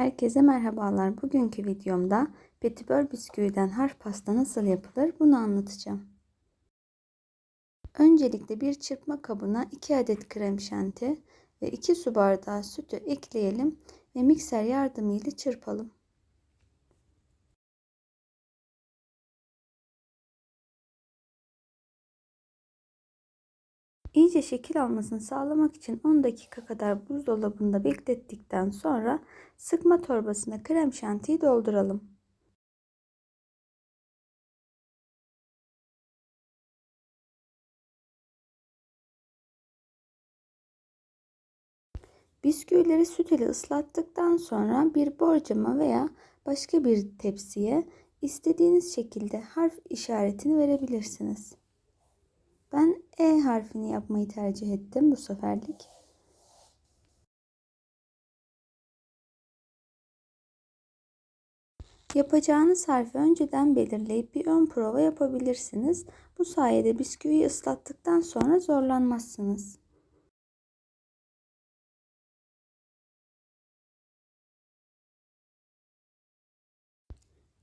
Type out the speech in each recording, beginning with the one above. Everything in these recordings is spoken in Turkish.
Herkese merhabalar. Bugünkü videomda petibör bisküviden harf pasta nasıl yapılır bunu anlatacağım. Öncelikle bir çırpma kabına 2 adet krem şanti ve 2 su bardağı sütü ekleyelim ve mikser yardımıyla çırpalım. İyice şekil almasını sağlamak için 10 dakika kadar buzdolabında beklettikten sonra sıkma torbasına krem şantiyi dolduralım. Bisküvileri süt ile ıslattıktan sonra bir borcama veya başka bir tepsiye istediğiniz şekilde harf işaretini verebilirsiniz. Ben E harfini yapmayı tercih ettim bu seferlik. Yapacağınız harfi önceden belirleyip bir ön prova yapabilirsiniz. Bu sayede bisküviyi ıslattıktan sonra zorlanmazsınız.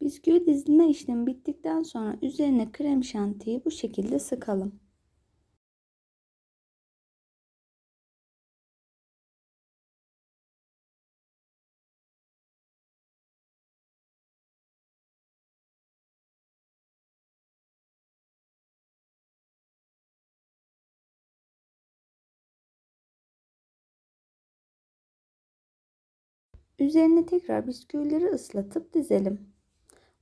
Bisküvi dizilme işlemi bittikten sonra üzerine krem şantiyi bu şekilde sıkalım. Üzerine tekrar bisküvileri ıslatıp dizelim.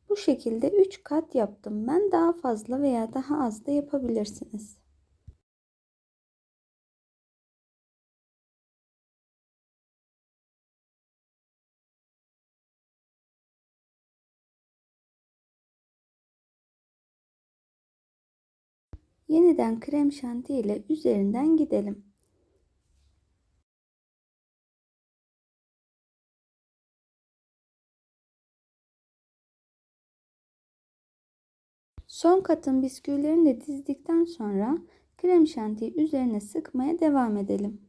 Bu şekilde 3 kat yaptım. Ben daha fazla veya daha az da yapabilirsiniz. Yeniden krem şanti ile üzerinden gidelim. Son katın bisküvilerini de dizdikten sonra krem şantiyi üzerine sıkmaya devam edelim.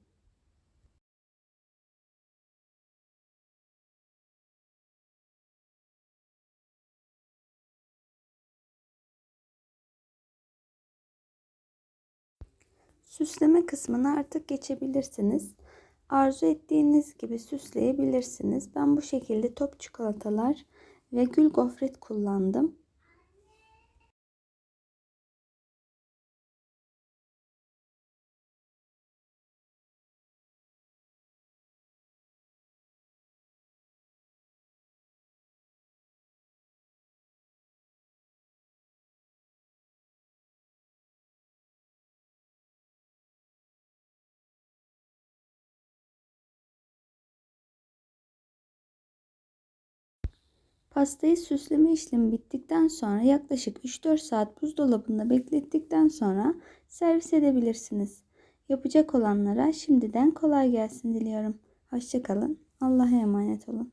Süsleme kısmına artık geçebilirsiniz. Arzu ettiğiniz gibi süsleyebilirsiniz. Ben bu şekilde top çikolatalar ve gül gofret kullandım. Pastayı süsleme işlemi bittikten sonra yaklaşık 3-4 saat buzdolabında beklettikten sonra servis edebilirsiniz. Yapacak olanlara şimdiden kolay gelsin diliyorum. Hoşçakalın. Allah'a emanet olun.